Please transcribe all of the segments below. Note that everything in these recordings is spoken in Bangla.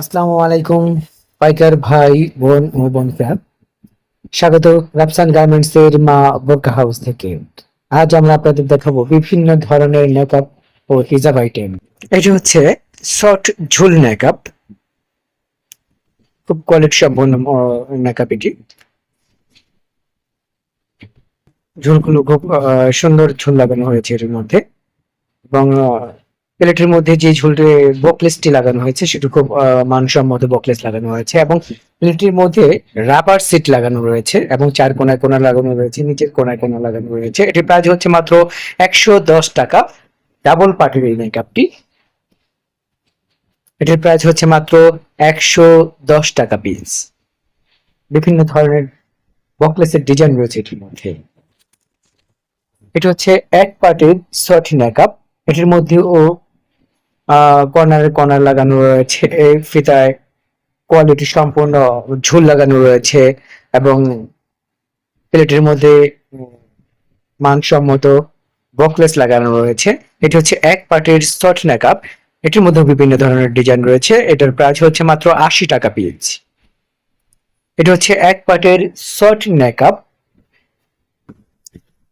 আসসালামু আলাইকুম, পাইকার ভাই, বোন ও বোনরা স্বাগত রাফসান গার্মেন্টস এর মা বোরকা হাউস থেকে। আজ আমরা আপনাদের দেখাবো বিভিন্ন ধরনের মেকআপ ও হিজাব আইটেম এটা হচ্ছে শর্ট ঝুল মেকআপ খুব কোয়ালিটি সম্পন্ন মেকআপ এটি। ঝুলগুলো খুব সুন্দর ঝুল লাগানো হয়েছে এর মধ্যে। এবং প্লেটের মধ্যে যে ঝুলটি বকলেসটি লাগানো হয়েছে, সেটি খুব মানসম্মত বকলেস লাগানো হয়েছে এবং প্লেটের মধ্যে রাবার সিট লাগানো রয়েছে এবং চার কোনায় কোনা লাগানো রয়েছে, নিচের কোনায় কোনা লাগানো রয়েছে। এটির প্রাইস হচ্ছে মাত্র একশো দশ টাকা, ডাবল পার্টির এই মেকআপটি। এটির প্রাইস হচ্ছে মাত্র একশো দশ টাকা পিস। বিভিন্ন ধরনের বকলেসের ডিজাইন রয়েছে এটির মধ্যে। এটা হচ্ছে এক পার্টির শর্ট মেকআপ। এটির মধ্যেও কর্নারে কর্নার লাগানো রয়েছে ফিতায় কোয়ালিটি সম্পূর্ণ ঝুল লাগানো রয়েছে এবং প্লেটের মধ্যে মানসম্মত বকলেস লাগানো রয়েছে। এটি হচ্ছে এক পার্টির শর্ট মেকআপ এটির মধ্যে বিভিন্ন ধরনের ডিজাইন রয়েছে। এটার প্রাইস হচ্ছে মাত্র আশি টাকা পিস এটা হচ্ছে এক পার্টের শর্ট মেকআপ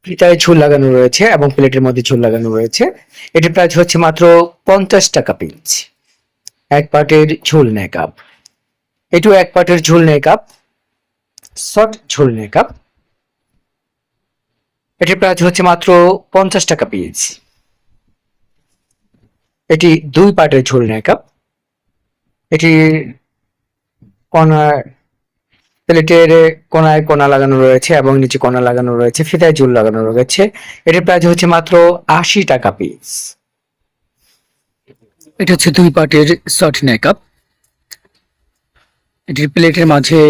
ফিতায় ঝুল লাগানো রয়েছে এবং প্লেটের মধ্যে ঝুল লাগানো রয়েছে। এটির প্রাইস হচ্ছে মাত্র পঞ্চাশ টাকা পিস এক পার্টের ঝুল মেকআপ এটিও এক পার্টের ঝুল মেকআপ শর্ট ঝুল মেকআপ এটির প্রাইস হচ্ছে মাত্র পঞ্চাশ টাকা পিস এটি দুই পার্টের ঝুল মেকআপ এটি কর্নার প্লেটের কোনায় কোনা লাগানো রয়েছে এবং নিচে কোনা লাগানো রয়েছে ফিতায় ঝুল লাগানো রয়েছে। এটির প্রাইস হচ্ছে মাত্র আশি টাকা পিস এটা হচ্ছে দুই পার্টের শর্ট মেকআপ এটির প্লেটের মাঝে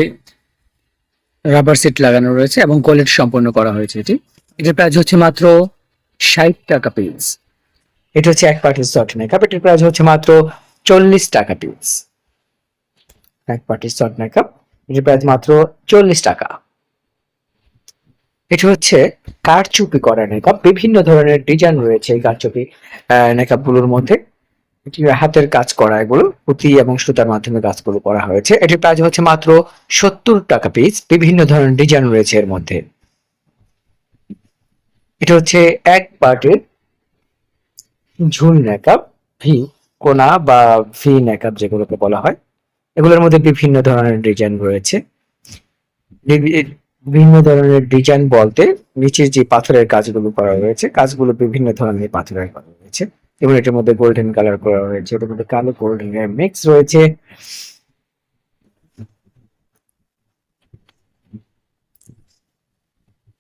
রাবার সেট লাগানো রয়েছে এবং কোয়ালিটি সম্পন্ন করা হয়েছে এটি। এটির প্রাইস হচ্ছে মাত্র ষাট টাকা পিস এটা হচ্ছে এক পার্টির শর্ট মেকআপ এটির প্রাইস হচ্ছে মাত্র চল্লিশ টাকা পিস এক পার্টির শর্ট মেকআপ এটির প্রাইস মাত্র চল্লিশ টাকা। এটি হচ্ছে কারচুপি করা মেকআপ বিভিন্ন ধরনের ডিজাইন রয়েছে এই কারচুপি মেকআপগুলোর মধ্যে। এটি হাতের কাজ করা এগুলো, পুঁতি এবং সুতার মাধ্যমে কাজগুলো করা হয়েছে। এটির প্রাইস হচ্ছে মাত্র সত্তর টাকা পিস বিভিন্ন ধরনের ডিজাইন রয়েছে এর মধ্যে। এটা হচ্ছে এক পার্টের ঝুল মেকআপ ভি, কোনা বা ভি মেকআপ যেগুলোকে বলা হয়। এগুলোর মধ্যে বিভিন্ন ধরনের ডিজাইন রয়েছে। বিভিন্ন ধরনের ডিজাইন বলতে নিচের যে পাথরের কাজগুলো করা রয়েছে, কাজগুলো বিভিন্ন ধরনের পাথরের করা হয়েছে এবং এটার মধ্যে গোল্ডেন কালার করা হয়েছে এটার মধ্যে কালো গোল্ডেন মিক্স রয়েছে।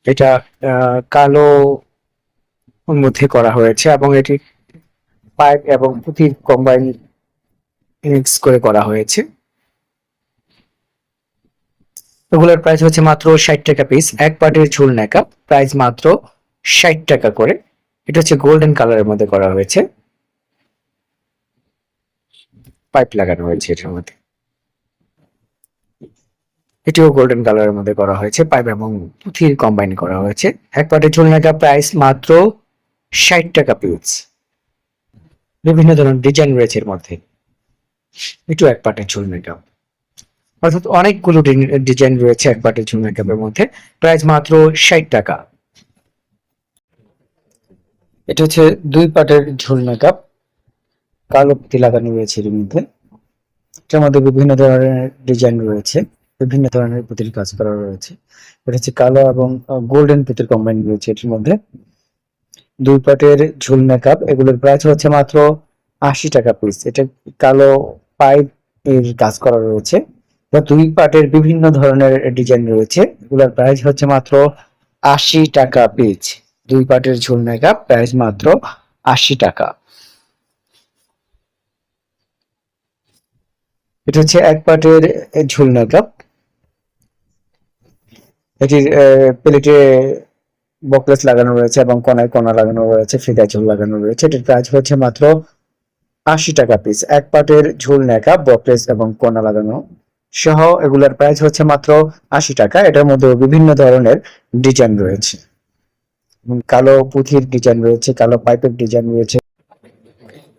এটা কালো মধ্যে করা হয়েছে এবং এটি পাইপ এবং পুঁতির কম্বাইন মিক্স করে করা হয়েছে। এগুলোর প্রাইস হচ্ছে মাত্র ষাট টাকা পিস এক পার্টির ঝুল মেকআপ প্রাইস মাত্র ষাট টাকা করে। এটা হচ্ছে গোল্ডেন কালারের মধ্যে করা হয়েছে। পাইপ লাগানো হয়েছে এটার মধ্যে। এটিও গোল্ডেন কালারের মধ্যে করা হয়েছে। পাইপ এবং পুঁথির কম্বাইন করা হয়েছে। এক পার্টের ঝুল মেকআপ প্রাইস মাত্র ষাট টাকা পিস বিভিন্ন ধরনের ডিজাইন রয়েছে এর মধ্যে। এটিও এক পার্টের ঝুল মেকআপ অর্থাৎ অনেকগুলো ডিজাইন রয়েছে এক পার্টের ঝুল মেকআপের মধ্যে। প্রাইস মাত্র ষাট টাকা। এটা হচ্ছে দুই পাটের ঝুল মেকআপ কালো পুঁতি লাগানো রয়েছে এর মধ্যে। এটার মধ্যে বিভিন্ন ধরনের ডিজাইন রয়েছে। বিভিন্ন ধরনের পুঁতির কাজ করা রয়েছে। এটা হচ্ছে কালো এবং গোল্ডেন পুঁতির কম্বাইন রয়েছে এটির মধ্যে। দুই পাটের ঝুল মেকআপ এগুলোর প্রাইস হচ্ছে মাত্র আশি টাকা পিস এটা কালো পাইপ এর কাজ করা রয়েছে। দুই পার্টের বিভিন্ন ধরনের ডিজাইন রয়েছে, এগুলোর প্রাইস হচ্ছে মাত্র আশি টাকা পিস দুই পার্টের ঝুল মেকআপ প্রাইস মাত্র আশি টাকা। এটা হচ্ছে এক পার্টের ঝুল মেকআপ এটির প্লেটে বকলেস লাগানো রয়েছে এবং কোনায় কোনা লাগানো রয়েছে ফিতা ঝুল লাগানো রয়েছে। এটির প্রাইস হচ্ছে মাত্র আশি টাকা পিস এক পার্টের ঝুল নেকা বকলেস এবং কোনা লাগানো সহ এগুলার প্রাইস হচ্ছে মাত্র আশি টাকা। এটার মধ্যে বিভিন্ন ধরনের ডিজাইন রয়েছে। কালো পুঁথির ডিজাইন রয়েছে, কালো পাইপের ডিজাইন রয়েছে।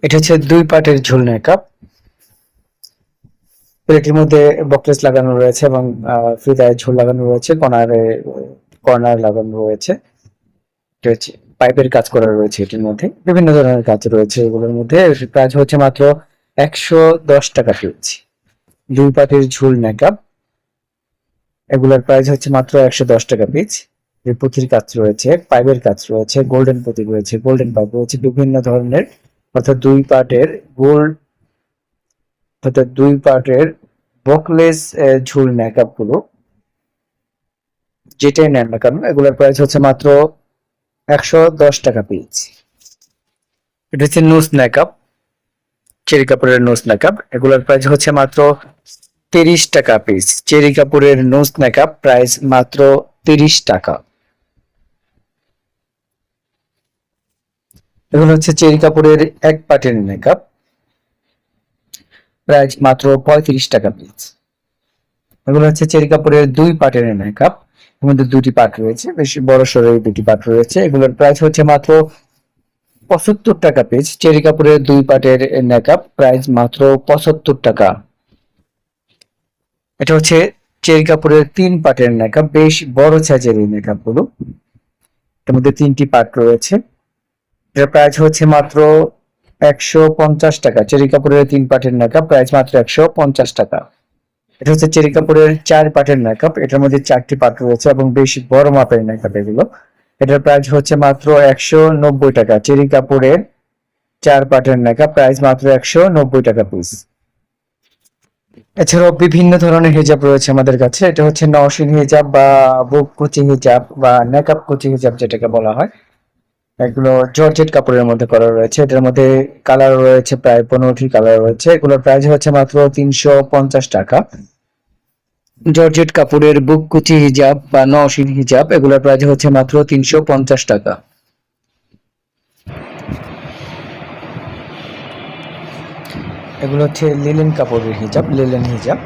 এটা হচ্ছে দুই পার্টের ঝুল মেকআপ প্লেটের মধ্যে বকলেস লাগানো রয়েছে এবং ফিতায় ঝোল লাগানো রয়েছে কর্নারে কর্নার লাগানো রয়েছে। পাইপের কাজ করা রয়েছে এটির মধ্যে। বিভিন্ন ধরনের কাজ রয়েছে এগুলোর মধ্যে। প্রাইস হচ্ছে মাত্র একশো দশ টাকা পিস দুই পাটির ঝুল মেকআপ এগুলোর প্রাইস হচ্ছে মাত্র একশো দশ টাকা পিস এর পুঁথির কাজ রয়েছে, পাইপের কাজ রয়েছে গোল্ডেন পুঁতি রয়েছে গোল্ডেন পাইপ রয়েছে, বিভিন্ন ধরনের। অর্থাৎ দুই পার্টের গোল্ড অর্থাৎ দুই পার্টের বকলেস ঝুল মেকআপগুলো। যেটাই নেন না কেন, এগুলোর প্রাইস হচ্ছে মাত্র একশো দশ টাকা পিস এটা হচ্ছে নোস মেকআপ চেরি কাপড়ের নোস মেকআপ এগুলোর প্রাইস হচ্ছে মাত্র তিরিশ টাকা পিস চেরি কাপড়ের নোস মেকআপ প্রাইস মাত্র তিরিশ টাকা। এগুলো হচ্ছে চেরি কাপড়ের এক পাটের মেকআপ প্রাইস মাত্র পঁয়ত্রিশ টাকা পিস এগুলো হচ্ছে চেরি কাপড়ের দুই পাটের মেকআপ এর মধ্যে দুটি পার্ট রয়েছে, বেশি বড় সড়ো দুটি পার্ট রয়েছে। এগুলোর প্রাইস হচ্ছে মাত্র পঁচাত্তর টাকা পিস চেরি কাপড়ের দুই পাটের মেকআপ প্রাইস মাত্র পঁচাত্তর টাকা। এটা হচ্ছে চেরি কাপড়ের তিন পাটের মেকআপ বেশ বড় সাইজের এই মেকআপগুলো। এর মধ্যে তিনটি পার্ট রয়েছে। এটার প্রাইস হচ্ছে মাত্র একশো পঞ্চাশ টাকা। চেরি কাপড়ের তিন পাটের মেকআপ প্রাইস মাত্র একশো পঞ্চাশ টাকা। এটা হচ্ছে চেরি কাপড়ের চার পাটের মেকআপ এটার মধ্যে চারটি পার্ট রয়েছে এবং বেশ বড় মাপের মেকআপ এগুলো। এটার প্রাইস হচ্ছে মাত্র একশো নব্বই টাকা। চেরি কাপড়ের চার পাটের মেকআপ প্রাইস মাত্র একশো নব্বই টাকা পিস এছাড়াও বিভিন্ন ধরনের হিজাব রয়েছে আমাদের কাছে। এটা হচ্ছে নওশিন হিজাব বা বুক কুচি হিজাব বা নেকআপ কুচি হিজাব যেটাকে বলা হয়। এগুলো জর্জেট কাপড়ের মধ্যে করা রয়েছে। এটার মধ্যে কালার রয়েছে, প্রায় পনেরোটি কালার রয়েছে। এগুলোর প্রাইস হচ্ছে মাত্র তিনশো পঞ্চাশ টাকা। জর্জেট কাপড়ের বুক কুচি হিজাব বা নওশিন হিজাব, এগুলোর প্রাইস হচ্ছে মাত্র তিনশো পঞ্চাশ টাকা। এগুলো হচ্ছে লিলেন কাপড়ের হিজাব, লিলেন হিজাব।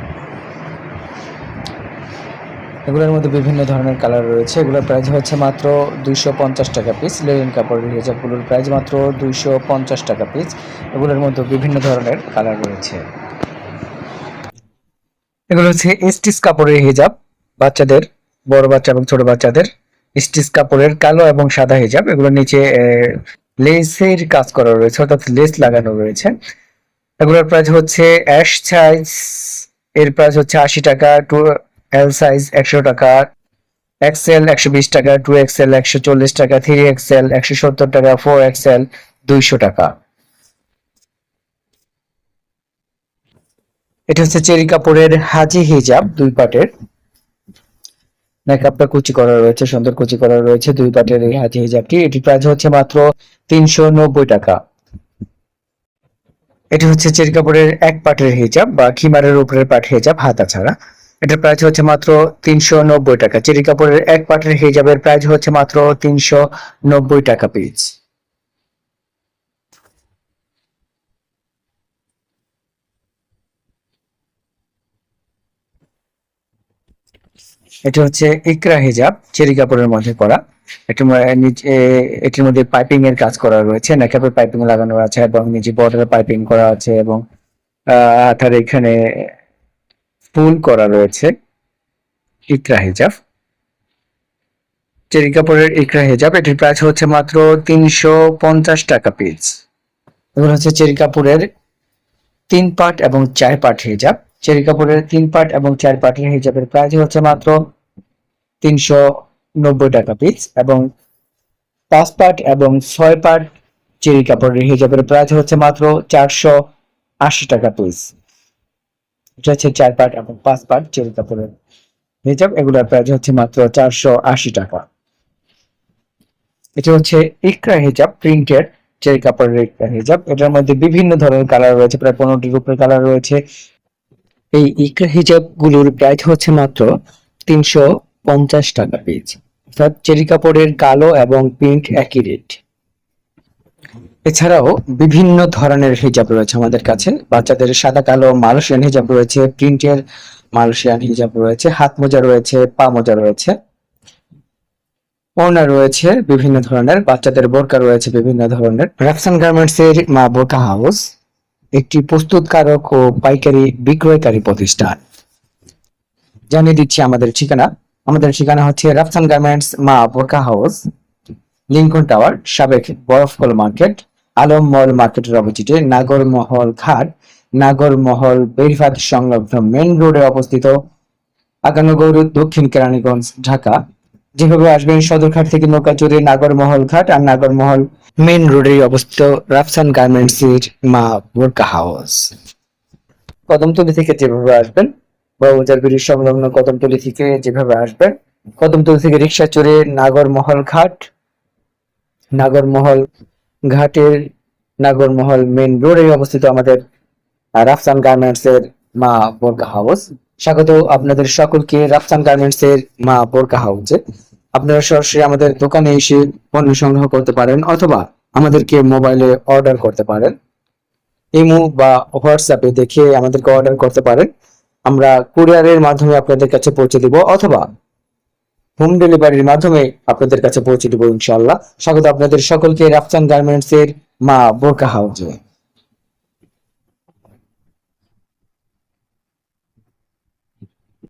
এগুলোর মধ্যে বিভিন্ন ধরনের কালার রয়েছে। এগুলোর প্রাইস হচ্ছে মাত্র দুইশো পঞ্চাশ টাকা পিস লিলেন কাপড়ের হিজাবগুলোর প্রাইস মাত্র দুইশো পঞ্চাশ টাকা পিস এগুলোর মধ্যে বিভিন্ন ধরনের কালার রয়েছে। এগুলো হচ্ছে স্টিচ কাপড়ের হিজাব, বাচ্চাদের, বড় বাচ্চা এবং ছোট বাচ্চাদের। স্টিচ কাপড়ের কালো এবং সাদা হিজাব, এগুলোর নিচে লেসের কাজ করা রয়েছে, অর্থাৎ লেস লাগানো রয়েছে। এগুলোর প্রাইস হচ্ছে অ্যাশ সাইজ এর প্রাইস হচ্ছে আশি টাকা টু এল সাইজ একশো টাকা এক্সেল একশো বিশ টাকা টু এক্সেল একশো চল্লিশ টাকা থ্রি এক্সেল একশো সত্তর টাকা ফোর এক্সেল দুইশো টাকা। এটা হচ্ছে চেরি কাপড়ের হাজি হিজাব, দুই পাটের। মেকআপটা কুচি করা রয়েছে, সুন্দর কুচি করা রয়েছে, দুই পাটের এই হাজি হিজাবটি। এটির প্রাইস হচ্ছে মাত্র তিনশো নব্বই টাকা। এটি হচ্ছে চেরি কাপড়ের এক পাটের হিজাব বা খিমারের উপরের পাট হিজাব, হাতা ছাড়া। এটার প্রাইস হচ্ছে মাত্র তিনশো নব্বই টাকা। চেরি কাপড়ের এক পাটের হিজাবের প্রাইস হচ্ছে মাত্র তিনশো নব্বই টাকা পিস। এটা হচ্ছে ইকরা হিজাব, চেরি কাপড়ের মধ্যে করা। এটির মধ্যে পাইপিং এর কাজ করা রয়েছে। নেকাপের পাইপিং লাগানো আছে এবং নিচে বর্ডার পাইপিং করা আছে এবং তার এখানে ফুল করা রয়েছে। ইকরা হিজাব। চেরি কাপড়ের ইকরা হিজাব, এটির প্রাইস হচ্ছে মাত্র তিনশো পঞ্চাশ টাকা পিস এগুলো হচ্ছে চেরি কাপড়ের তিন পার্ট এবং চার পার্ট হিজাব। চেরি কাপড়ের তিন পার্ট এবং চার পার্টের হিজাবের প্রাইস হচ্ছে মাত্র তিনশো নব্বই টাকা পিস এবং পাঁচ পার্ট এবং ছয় পার্ট চেরি কাপড়ের হিজাবের প্রাইস হচ্ছে মাত্র চারশো আশি টাকা পিস এটা হচ্ছে চার পার্ট এবং পাঁচ পার্ট চেরি কাপড়ের হিজাব এগুলোর প্রাইস হচ্ছে মাত্র চারশো আশি টাকা। এটা হচ্ছে ইকরা হিজাব প্রিন্টেড চেরি কাপড়ের ইকরা হিজাব। এটার মধ্যে বিভিন্ন ধরনের কালার রয়েছে, প্রায় পনেরোটির উপরে কালার রয়েছে। এই ইকরা হিজাবগুলোর প্রাইস হচ্ছে মাত্র তিনশো পঞ্চাশ টাকা পিস অর্থাৎ চেরি কাপড়ের কালো এবং প্রিন্ট একই রেট এছাড়াও বিভিন্ন ধরনের হিজাব রয়েছে আমাদের কাছে। বাচ্চাদের সাদা, কালো, মালয়েশিয়ান হিজাব রয়েছে প্রিন্টের মালয়েশিয়ান হিজাব রয়েছে, হাত মোজা রয়েছে, পা মোজা রয়েছে। ওড়না রয়েছে বিভিন্ন ধরনের, বাচ্চাদের বোরকা রয়েছে বিভিন্ন ধরনের। র্যাপসান গার্মেন্টস এর মা বোরকা হাউস একটি প্রস্তুতকারক ও পাইকারি বিক্রয়কারী প্রতিষ্ঠান। জানিয়ে দিচ্ছি আমাদের ঠিকানা। আমাদের ঠিকানা হচ্ছে রাফসান গার্মেন্টস মা বোরকা হাউস, লিঙ্কন টাওয়ার, সাবেক বরফকল মার্কেট, আলম মল মার্কেটের অপোজিটে নাগরমহল ঘাট নাগরমহল বেরিফাত সংলগ্ন মেন রোডে অবস্থিত আগানগর দক্ষিণ কেরানীগঞ্জ, ঢাকা। যেভাবে আসবেন, সদরঘাট থেকে নৌকা চড়ে নাগরমহল ঘাট আর নাগরমহল মেন রোডে অবস্থিত রাফসান গার্মেন্টস এর মা বোরকা হাউস। কদমতলি থেকে যেভাবে আসবেন ব্রিজ সংলগ্ন কদমতলি থেকে যেভাবে আসবেন, কদমতলি থেকে রিক্সা চড়ে নাগরমহল ঘাট নাগরমহল ঘাটের নাগরমহল মেন রোডে অবস্থিত আমাদের রাফসান গার্মেন্টস এর মা বোরকা হাউস। স্বাগত আপনাদের সকলকে রাফসান গার্মেন্টস এর মা বোরকা হাউসে। আপনারা সরাসরি আমাদের দোকানে এসে পণ্য সংগ্রহ করতে পারেন অথবা আমাদেরকে মোবাইলে অর্ডার করতে পারেন। ইমো বা হোয়াটসঅ্যাপে দেখে আমাদেরকে অর্ডার করতে পারেন। আমরা কুরিয়ারের মাধ্যমে আপনাদের কাছে পৌঁছে দিব অথবা হোম ডেলিভারির মাধ্যমে আপনাদের কাছে পৌঁছে দিব ইনশাল্লাহ স্বাগত আপনাদের সকলকে রাফসান গার্মেন্টস এর মা বোরকা হাউসে